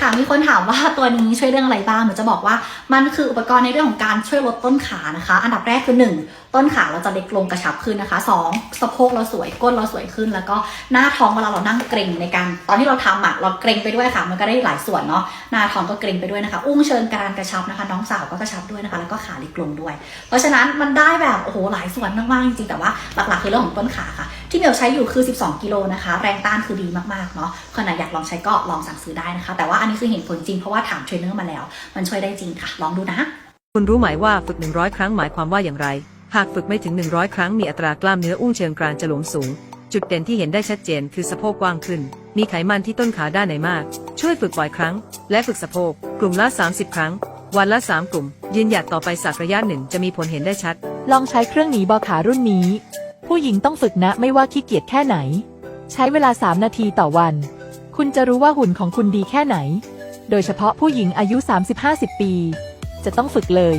ค่ะ มีคนถามว่าตัวนี้ช่วยเรื่องอะไรบ้างหนูจะบอกว่ามันคืออุปกรณ์ในเรื่องของการช่วยลดต้นขานะคะ อันดับแรกคือ 1 ต้นขาเราจะเล็กลงกระชับขึ้นนะคะ 2 สะโพกเราสวยก้นเราสวยขึ้น แล้วก็หน้าท้องเวลาเรานั่งเกร็งในการ ตอนที่เราทำอะเราเกร็งไปด้วยค่ะ มันก็ได้หลายส่วนเนาะหน้าท้องก็เกร็งไปด้วยนะคะ อุ้งเชิงกานกระชับนะคะ น้องสาวก็กระชับด้วยนะคะ แล้วก็ขาเล็กลงด้วย เพราะฉะนั้นมันได้แบบโอ้โหหลายส่วนมากๆจริงๆแต่ว่าหลักๆคือเรื่องของต้นขาค่ะ ที่เมียวใช้อยู่คือ 12 กิโลนะคะ แรงต้านคือดีมากๆเนาะคนไหนอยากลองใช้ก็ลองสั่งซื้อได้นะคะ แต่ว่าอันนี้คือเห็นผลจริงเพราะว่าถามเทรนเนอร์มาแล้ว มันช่วยได้จริงค่ะ ลองดูนะ คุณรู้ไหมว่าฝึก 100 ครั้งหมายความว่าอย่างไร หากฝึกไม่ถึง 100 ครั้งมีอัตรากล้ามเนื้ออุ้งเชิงกรานจะหลวมสูง จุดเด่นที่เห็นได้ชัดเจนคือสะโพกกว้างขึ้น มีไขมันที่ต้นขาด้านในมาก ช่วยฝึกบ่อยครั้ง และฝึกสะโพก กลุ่มละ 30 ครั้ง วันละ 3 กลุ่ม ยืนหยัดต่อไปสักระยะหนึ่งจะมีผลเห็นได้ชัด ลองใช้เครื่องหนีบอขารุ่นนี้ ผู้หญิงต้องฝึกนะไม่ว่าขี้เกียจแค่ไหน ใช้เวลา 3 นาทีต่อวัน คุณจะรู้ว่าหุ่นของคุณดีแค่ไหน โดยเฉพาะผู้หญิงอายุ 30-50 ปี จะต้องฝึกเลย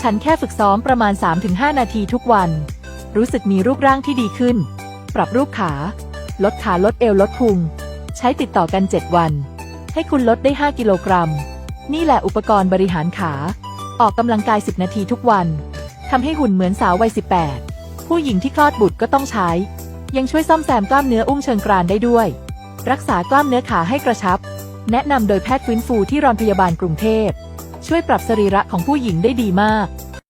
ฉันแค่ฝึกซ้อมประมาณ 3-5 นาทีทุกวัน รู้สึกมีรูปร่างที่ดีขึ้น ปรับรูปขา ลดขาลดเอวลดพุง ใช้ติดต่อกัน 7 วัน ให้คุณลดได้ 5 กิโลกรัม นี่แหละอุปกรณ์บริหารขา ออกกำลังกาย 10 นาทีทุกวันทำให้หุ่นเหมือนสาววัย 18 ผู้หญิงที่คลอดบุตรก็ต้องใช้ ยังช่วยซ่อมแซมกล้ามเนื้ออุ้งเชิงกรานได้ด้วย รักษากล้ามเนื้อขาให้กระชับ แนะนำโดยแพทย์ฟื้นฟูที่โรงพยาบาลกรุงเทพ ช่วยปรับสรีระของผู้หญิงได้ดีมาก